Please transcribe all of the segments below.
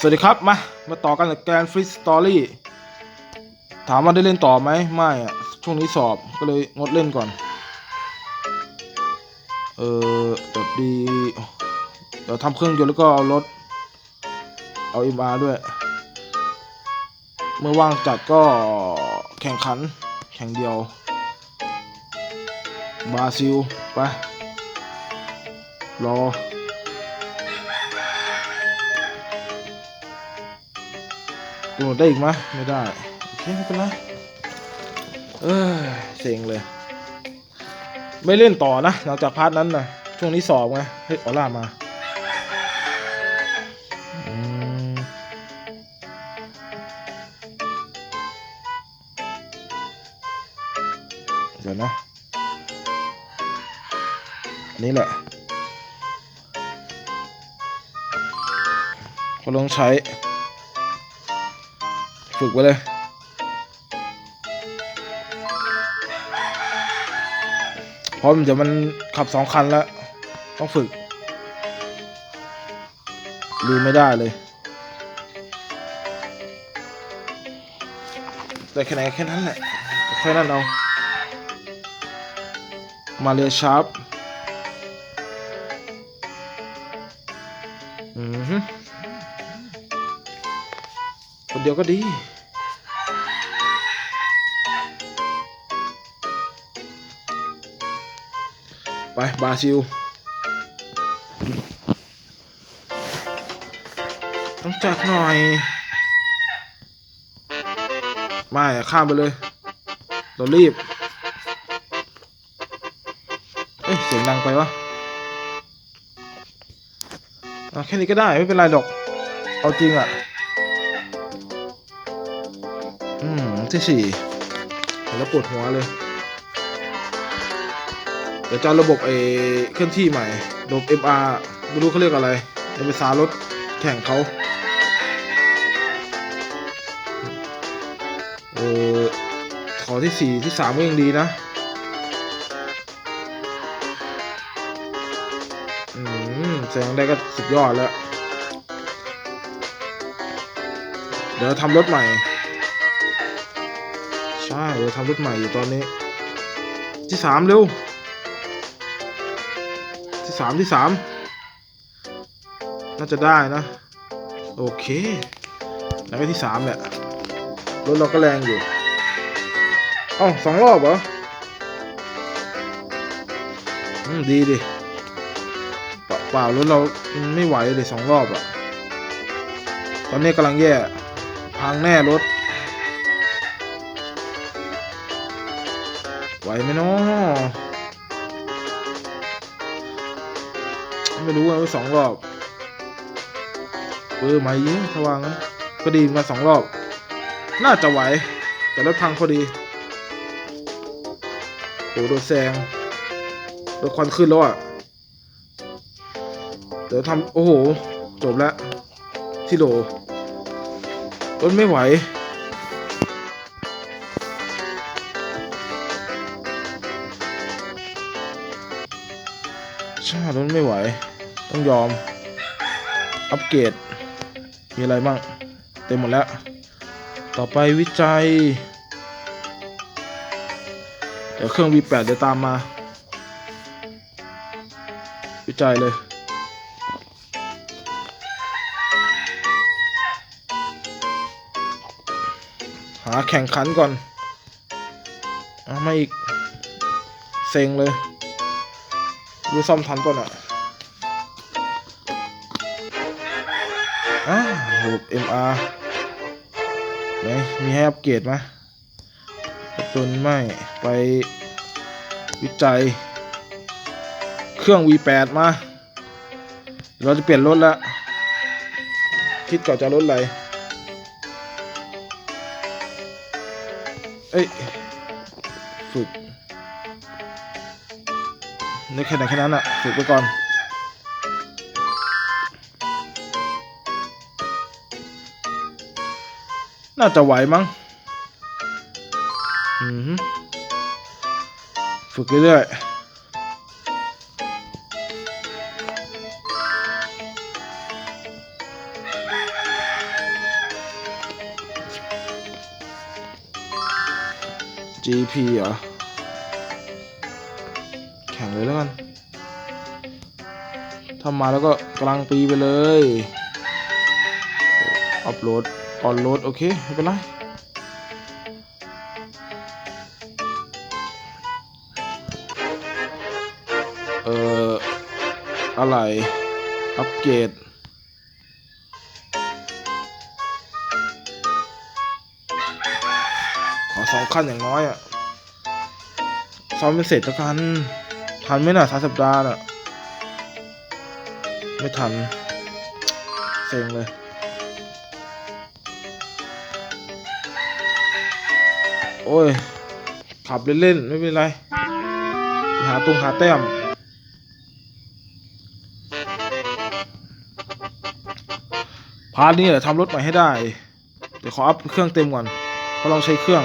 สวัสดีครับ มา มาต่อกันกับแกนฟรีสตอรี่ถามว่าได้เล่นต่อไหมไม่อะช่วงนี้สอบก็เลยงดเล่นก่อน เออแต่ดีเดี๋ยวทำเครื่องยนต์แล้วก็เอารถ เอาเอ็มอาด้วย เมื่อว่างจัดก็แข่งขัน แข่งเดียวบราซิล ไป รอ โหลดได้อีกไหมไม่ได้โอเคไม่เป็นไรเออเซ็งเลย ไม่เล่นต่อนะหลังจากพาร์ทนั้นนะช่วงนี้สอบไงเฮ้ยออร่ามาเดี๋ยวนะอันนี้แหละก็ลองใช้ ฝึกไว้เลยเพราะเดี๋ยวมันขับสองคันแล้ว ต้องฝึกลืมไม่ได้เลย แต่แค่ไหนแค่นั้นแหละ แค่นั้นเอา มาเรียชาร์ปอือคนเดียวก็ดี บราซิล ต้องจัดหน่อย ไม่ข้ามไปเลย เรารีบ เอ้ย เสียงดังไปวะแค่นี้ก็ได้ ไม่เป็นไรหรอก เอาจริงอะ อืมที่สี่เห็นแล้วปวดหัวเลย เดี๋ยวจะระบบไอ้เคลื่อนที่ใหม่ระบบ MR ไม่รู้เขาเรียกอะไรในภาษารถแข่งเขาเออขอที่สี่ที่สามก็ยังดีนะอืมแสดงได้ก็สุดยอดแล้ว เดี๋ยวทำรถใหม่ ใช่เดี๋ยวทำรถใหม่อยู่ตอนนี้ ที่สามเร็ว สามที่สามน่าจะได้นะ โอเคแล้วก็ที่สามแหละรถเราก็แรงอยู่อ้าสองรอบเหรออืมดีดิเปล่ารถเราไม่ไหวเลยสองรอบอะตอนนี้กำลังแย่ พังแน่รถ ไหวไหมเนาะ ไม่รู้ว่าสองรอบ เออมายอะถ้าวางงั้นก็ดีมาสองรอบ น่าจะไหว แต่รถพังพอดีโอ้โดนแซงรถควันขึ้นแล้วอะ เดี๋ยวทำโอ้โห จบแล้วที่โหลรถไม่ไหวใช่รถไม่ไหว ต้องยอม อัปเกรด มีอะไรบ้าง เต็มหมดแล้ว ต่อไปวิจัย เดี๋ยวเครื่อง V8 เดี๋ยวตามมา วิจัยเลย หาแข่งขันก่อนเอามาอีก เซ็งเลยรู้ซ่อมทันป่ะน่ะ อ่าระบบ MR ไหนมีให้อัปเกรดไหมตุนไม่ ไปวิจัย เครื่อง V8 มา เราจะเปลี่ยนรถล้วคิดก่อนจะรถอะไร เอ้ย ฝึกนึกแค่ไหนแค่นั้นอะฝึกไปก่อน น่าจะไหวมั้งฝึกเรื่อยๆ GP เหรอ แข่งเลยแล้วกันถ้ามาแล้วก็กลางปีไปเลย อัพโหลด ออนโหลดโอเคไม่เป็นไรเอ่ออะไรอัปเกรดขอสองขั้นอย่างน้อยอะซ้อมเป็นเสร็จแล้วกัน ทันไหมน่ะสามสัปดาห์น่ะ ไม่ทัน เซ็งเลย โอ้ย ขับเล่นๆ ไม่เป็นไร หาตรงหาแต้ม พาร์ทนี้แหละทำรถใหม่ให้ได้ เดี๋ยวขออัพเครื่องเต็มก่อนเพราะลองใช้เครื่อง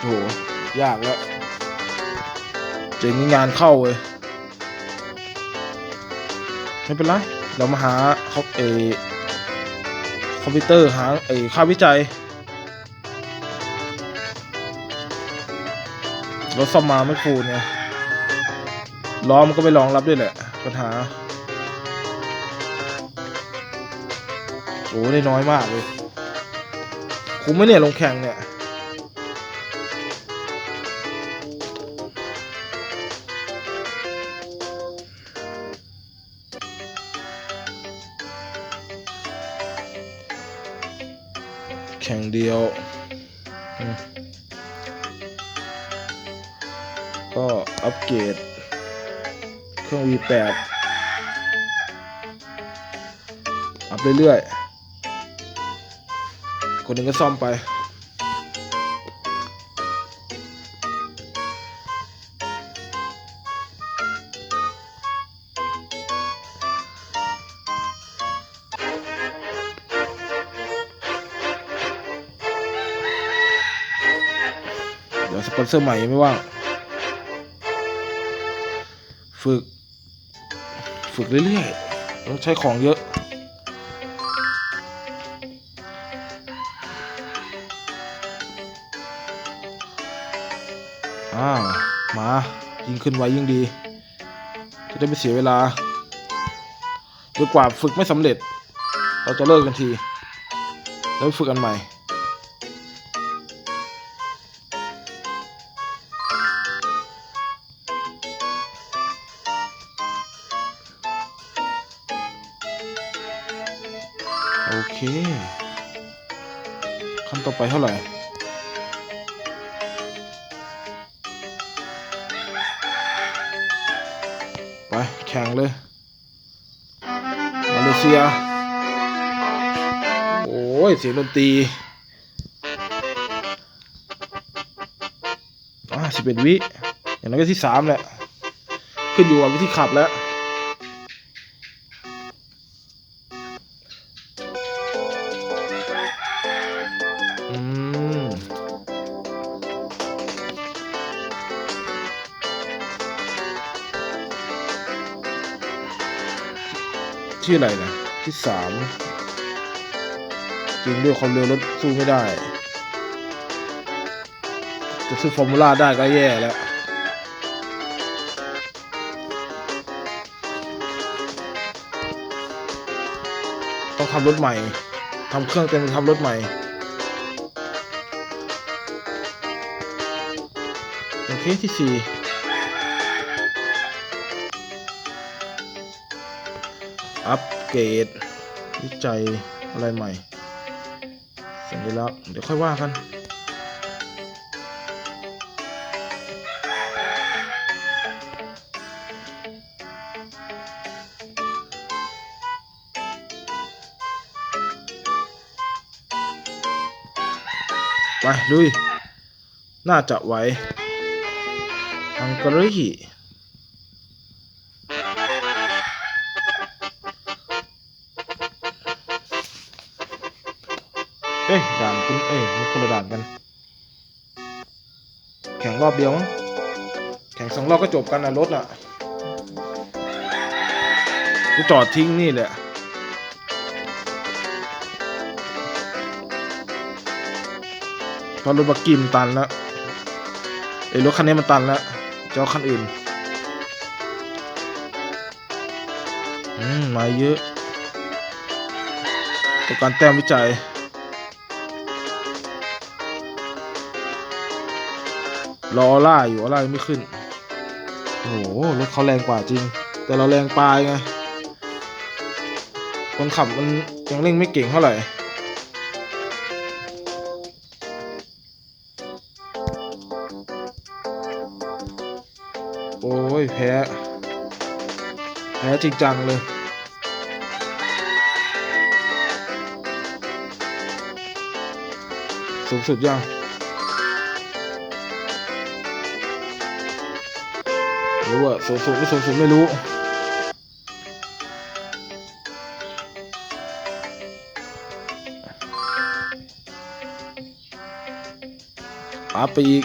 โหยากแล้ว เจ๋งงานเข้าเลยไม่เป็นไร เรามาหาเขาเอคอมพิวเตอร์หาเอค่าวิจัย รถซ่อมมาไม่ฟูนไงล้อมันก็ไม่รองรับด้วยแหละ ปัญหา โอ้ได้น้อยมากเลย คุ้มไหมเนี่ยลงแข่งเนี่ย แข่งเดียว ก็อัปเกรด เครื่อง V8 อัพเรื่อยๆ คนหนึ่งก็ซ่อมไป สปอนเซอใหม่ยังไม่ว่าง ฝึก ฝึกเรื่อยๆต้องใช้ของเยอะ อ่า มา ยิ่งขึ้นไวยิ่งดี จะได้ไม่เสียเวลาจนกว่าฝึกไม่สำเร็จ เราจะเลิกกันที แล้วฝึกกันใหม่ ยเสียงดนตรีอ่าสิบเอ็ดวิ อย่างนั้นก็ที่สามแหละ ขึ้นอยู่กับวิธีขับแล้วอืมที่อะไรนะที่สาม จริงด้วยความเร็วรถสู้ไม่ได้ จะซื้อฟอร์มูล่าได้ก็แย่แล้วต้องทำรถใหม่ทำเครื่องเต็มทำรถใหม่โอเคที่สี่อัปเกรดวิจัยอะไรใหม่ สัญลักษณ์เดี๋ยวค่อยว่ากันไปลุย น่าจะไหวฮังการี รอบเดียวมั้งแข่งสองรอบก็จบกันนะรถอะกูจอดทิ้งนี่แหละเพราะรถบักกิมนตันแล้วไอ้รถคันนี้มันตันแล้วจะเอาคันอื่นอืมมาเยอะต้อการแต้มวิจัย รออล่าอยู่ออล่ายังไม่ขึ้นโอ้โหรถเขาแรงกว่าจริง แต่เราแรงปลายไงคนขับมันยังเร่งไม่เก่งเท่าไหร่โอ้ยแพ้ แพ้จริงจังเลยสูงสุดยัง รู้ว่าสูงสุดไม่สูงสุดไม่รู้อัพไปอีก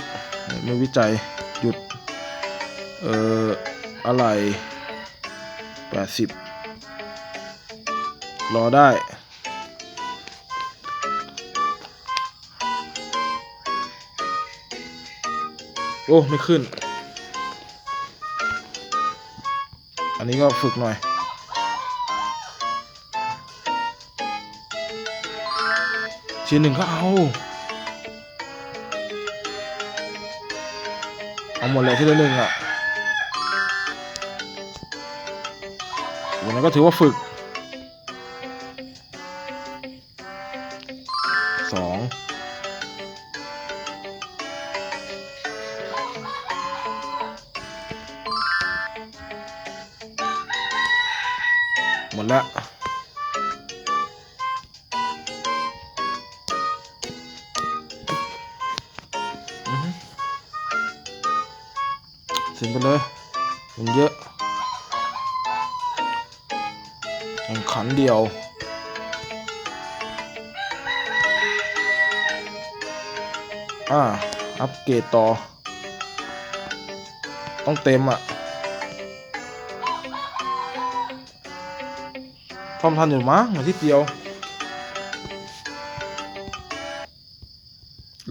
ไม่วิจัย หยุด เอ่อ อะไรแปดสิบรอได้โอ้ ไม่ขึ้น อันนี้ก็ฝึกหน่อย ชิ้นหนึ่งก็เอา เอาหมดเลยที่ละหนึ่งอะวันนั้นก็ถือว่าฝึก เกรดต่อ ต้องเต็มอะทอมทันอยู่มั้งอาทิตย์เดียว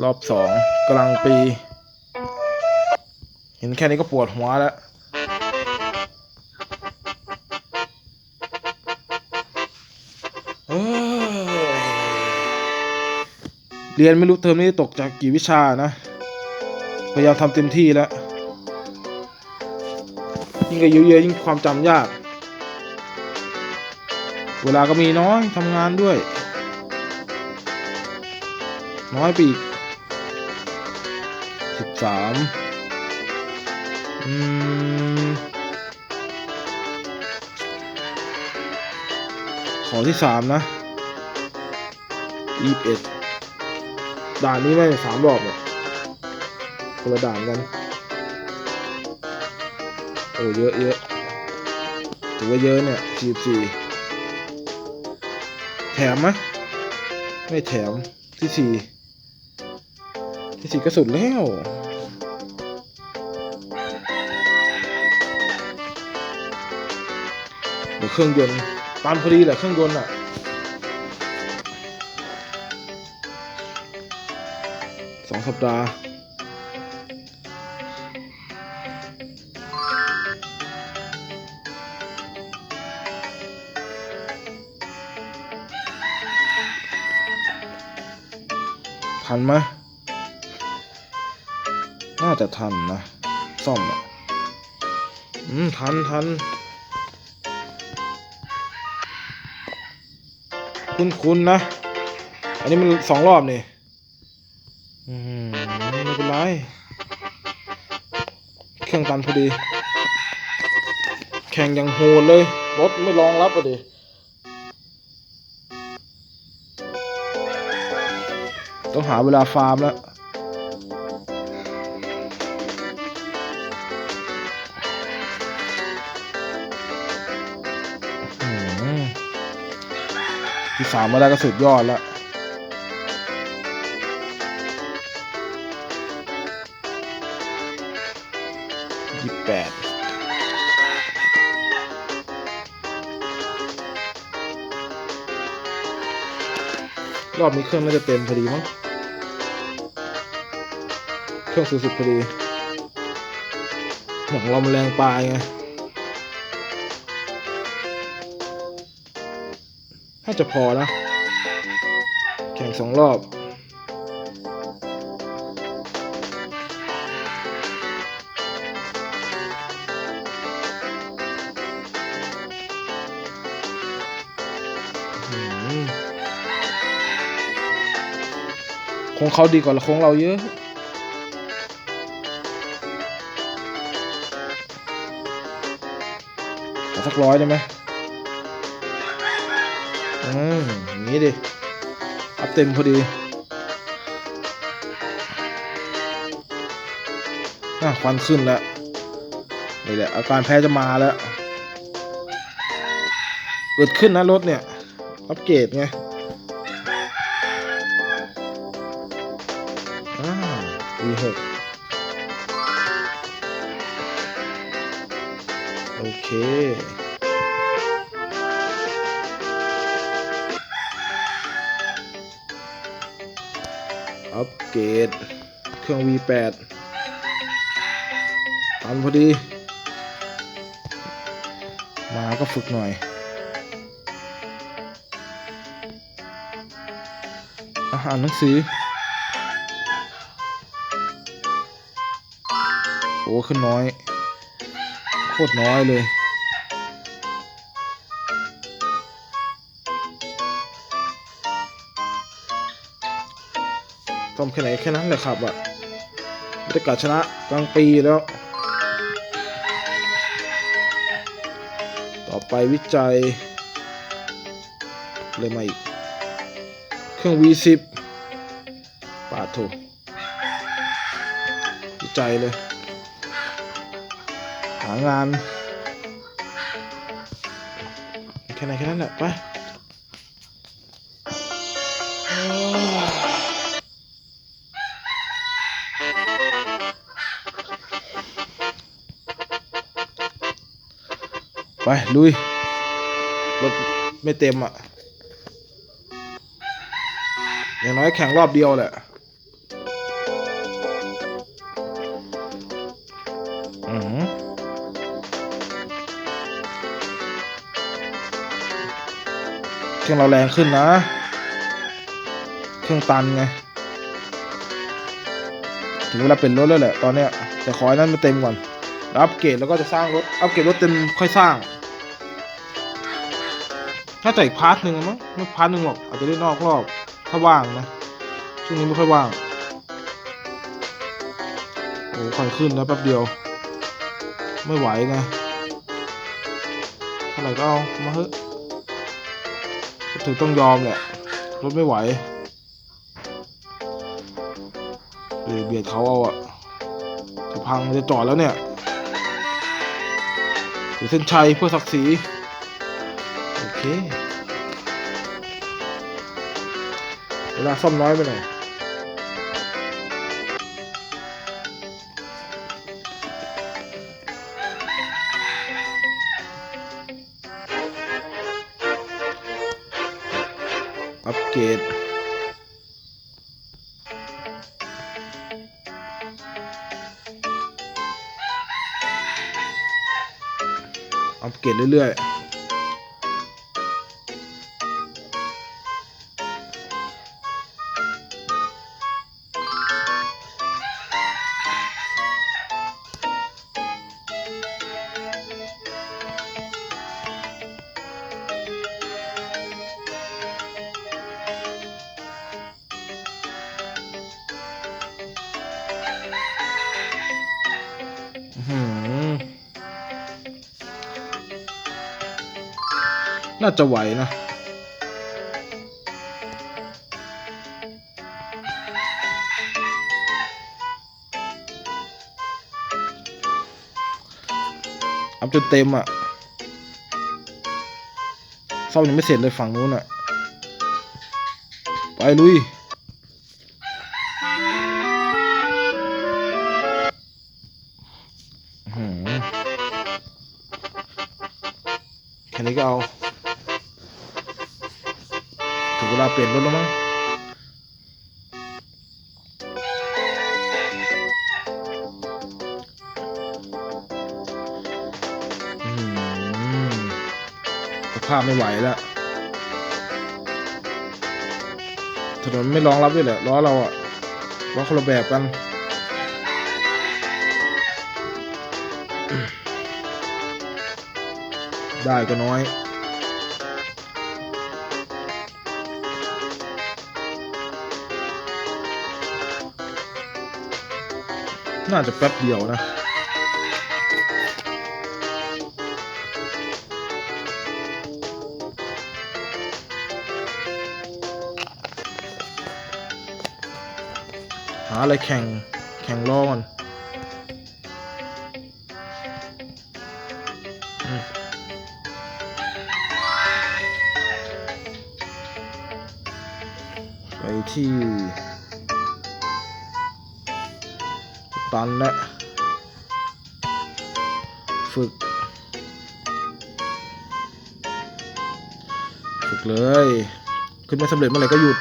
รอบสองกำลังปี เห็นแค่นี้ก็ปวดหัวแล้วเรียนไม่รู้เทอมนี้ตกจากกี่วิชานะ ยายามทำเต็มที่แล้ว ยิ่งอายุเยอะยิ่งความจำยาก เวลาก็มีน้อยทำงานด้วย น้อยไปอีกสิบสามอืม ขอที่สามนะยี่สิบเอ็ดด่านนี้ไม่งสามรอบเนี่ย คนละด่านกัน โอ้เยอะเยอะถือว่าเยอะเนี่ยสี่สี่แถมไหมไม่แถมที่สี่ที่สี่ก็สุดแล้วเดี๋ยวเครื่องยนต์ตามพอดีแหละเครื่องยนต์อะสองสัปดาห์ ทันไหมน่าจะทันนะซ่อมอะอืม ทันทันคุ้นๆนนะ อันนี้มันสองรอบนี่อืมไม่เป็นไร เครื่องตันพอดี แข่งอย่างโหดเลย รถไม่รองรับพอดิ ต้องหาเวลาฟาร์มแล้วอืมที่สามมาได้ก็สุดยอดแล้ว อบนี้เครื่องน่าจะเต็มพอดีมั้ง เครื่องสุดๆพอดีของเรามันแรงปลายไงน่าจะพอนะ แข่งสองรอบ งเขาดีกว่าคงเราเยอะสักร้อยได้ไหมอืมอย่างนี้ดิ อัพเต็มพอดีน่าควันขึ้นแล้วนี่แหละอาการแพ้จะมาแล้วอึดขึ้นนะรถเนี่ย อัปเกรดไง V6 โอเคอัปเกรดเครื่อง V8 ตันพอดี มาก็ฝึกหน่อยอาหารหนังสือ อ้ขึ้นน้อย โคตรน้อยเลยต้มแค่ไหนแค่นั้นเลยครับอะบรรยากาศชนะกลางปีแล้ว ต่อไปวิจัยเลยมาอีก เครื่อง V10 ปาดโถวิจัยเลยางานแค่ไหนแค่นั้นแหละไปไปลุยรถไม่เต็มอะอย่างน้อยแข่งรอบเดียวแหละ รื่องเราแรงขึ้นนะ เครื่องตันไง ถึงเวลาเป็นรถแล้วแหละตอนเนี้ย แต่ขอให้นั้นมาเต็มก่อนแล้วอัปเกรดแล้วก็จะสร้างรถ อัปเกรดรถเต็มค่อยสร้างถ้าแต่อีกพาร์ทหนึ่งอะมั้งไม่พาร์ทหนึ่งหรอก อาจจะได้นอกรอบ ถ้าว่างนะ ช่วงนี้ไม่ค่อยว่าง โอ้ควันขึ้นแล้วแป๊บเดียว ไม่ไหวไงเท่าไหร่ก็เอา มาเถอะ อต้องยอมแหละรถไม่ไหวเออเบียดเขาเอาอะจะพังจะจอดแล้วเนี่ยถือเส้นชัยเพื่อศักดิ์ศรีโอเคเวลาซ่อมน้อยไปหน่อย กตอัปเกรดเรื่อยๆ น่าจะไหวนะอัพจนเต็มอะซ่อมยังไม่เสร็จเลยฝั่งนู้นอะไปลุย ภาพไม่ไหวแล้ว ถนนไม่รองรับด้วยแหละล้อเราอะล้อคนละแบบกันได้ก็น้อย น่าจะแป๊บเดียวนะาอะไรแข่งแข่งล้อก่อนไปที่ตันและฝึก ฝึกเลย ขึ้นม่สำเร็จเมื่อไหร่ก็หยุด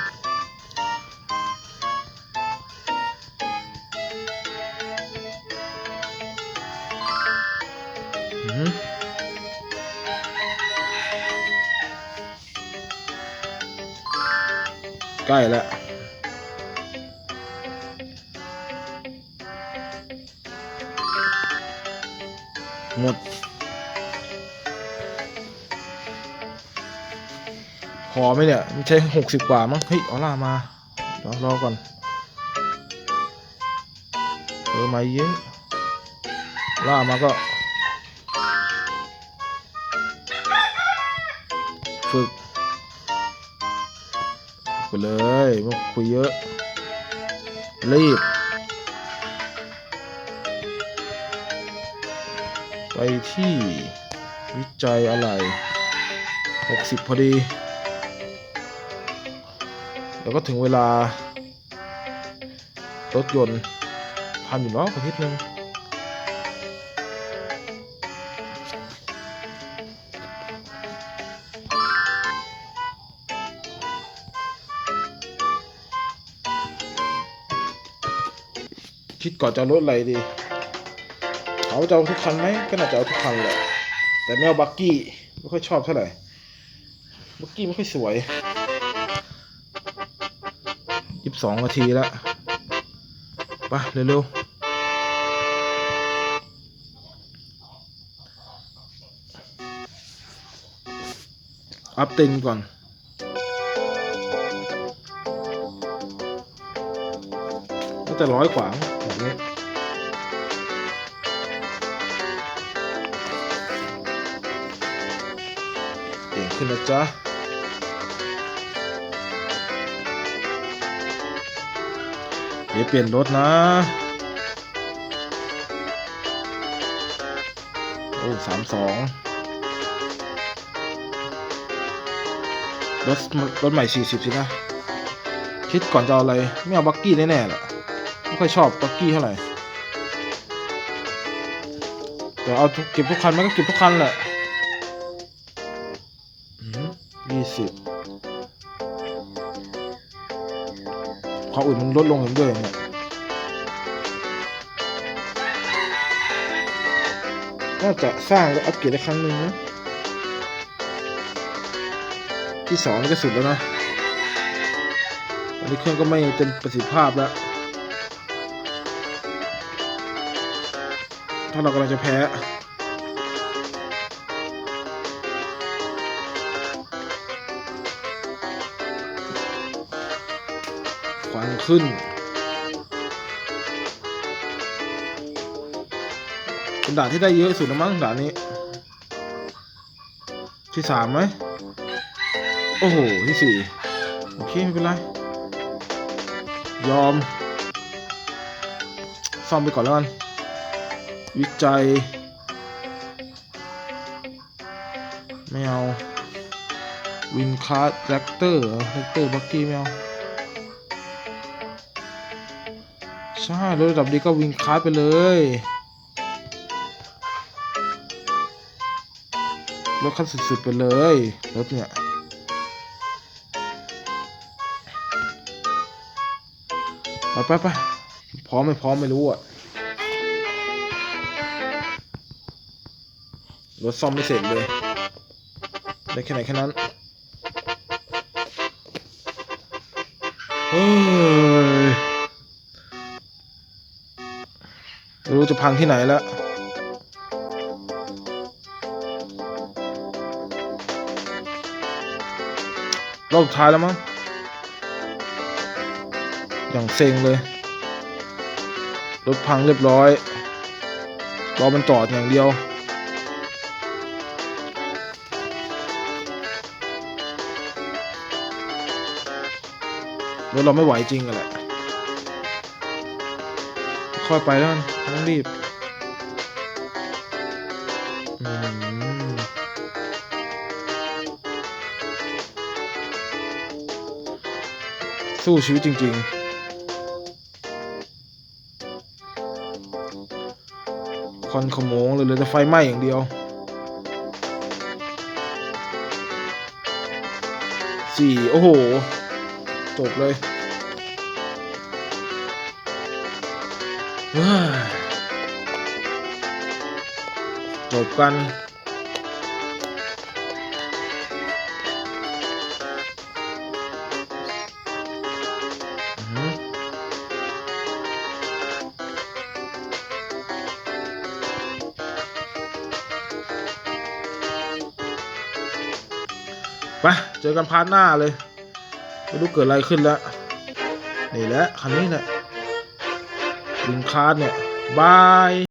ใช้หกสิบกว่ามั้งเฮ้ยออล่ามาเดี๋ยวรอก่อนเออมาเยอะล่ามาก็ ฝึกไปเลยไมาคุยเยอะ รีบ ไปที่วิจัยอะไร 60 พอดี แล้วก็ถึงเวลารถยนต์พันอยู่แล้วอาทิตย์หนึ่งคิดก่อนจะรถอะไรดีเขาจะเอาทุกคันไหมก็น่าจะเอาทุกคันแหละแต่ไม่เอาบักกี้ไม่ค่อยชอบเท่าไหร่บักกี้ไม่ค่อยสวย สิบสองนาทีแล้วไปเร็วๆ อัพเต็นก่อนก็จะร้อยกว่าแบบนี้เก่งขึ้นนะจ๊ะ ดี๋ยวเปลี่ยนรถนะ โอ้สามสองรถรถใหม่สี่สิบสินะ คิดก่อนจะเอาอะไร ไม่เอาบักกี้แน่ๆแหละไม่ค่อยชอบบักกี้เท่าไหร่แต่เอาเก็บทุกคันมันก็เก็บทุกคันแหละ ความอื่นมันลดลงเองด้วยเนี่ยน่าจะสร้างแล้วอัปเกรดได้ครั้งหนึ่งนะที่สองนี่ก็สุดแล้วนะตอนนี้เครื่องก็ไม่เต็มประสิทธิภาพแล้ว ถ้าเรากำลังจะแพ้ ขึ้น เป็นด่านที่ได้เยอะสุดแล้วมั้งด่านนี้ ที่สามไหม โอ้โห ที่สี่โอเค ไม่เป็นไร ยอม ซ่อมไปก่อนแล้วกัน วิจัย ไม่เอาวินคาร์ดแรคเตอร์แรคเตอร์บักกี้ไม่เอา ใช่รถระดับดีก็วินคาร์ดไปเลยรถคันสุดๆไปเลยรถเนี่ยไปไปไปพร้อมไม่พร้อมไม่รู้อะรถซ่อมไม่เสร็จเลยได้แค่ไหนแค่นั้นเฮ้ย รู้จะพังที่ไหนแล้วรอบสุดท้ายแล้วมั้ง อย่างเซ็งเลย รถพังเรียบร้อย รอมันจอดอย่างเดียว รถเราไม่ไหวจริงอะแหละ ค่อยไปแล้วกันต้องรีบสู้ชีวิตจริง ๆควันขโมงเลยเหลยแต่ไฟไหม้อย่างเดียว สี่ โอ้โห จบเลย จบกันไปเจอกันพาร์ทหน้าเลย ไม่รู้เกิดอะไรขึ้นแล้ว นี่แหละคันนี้แหละ ลิงคาร์ดเนี่ยบาย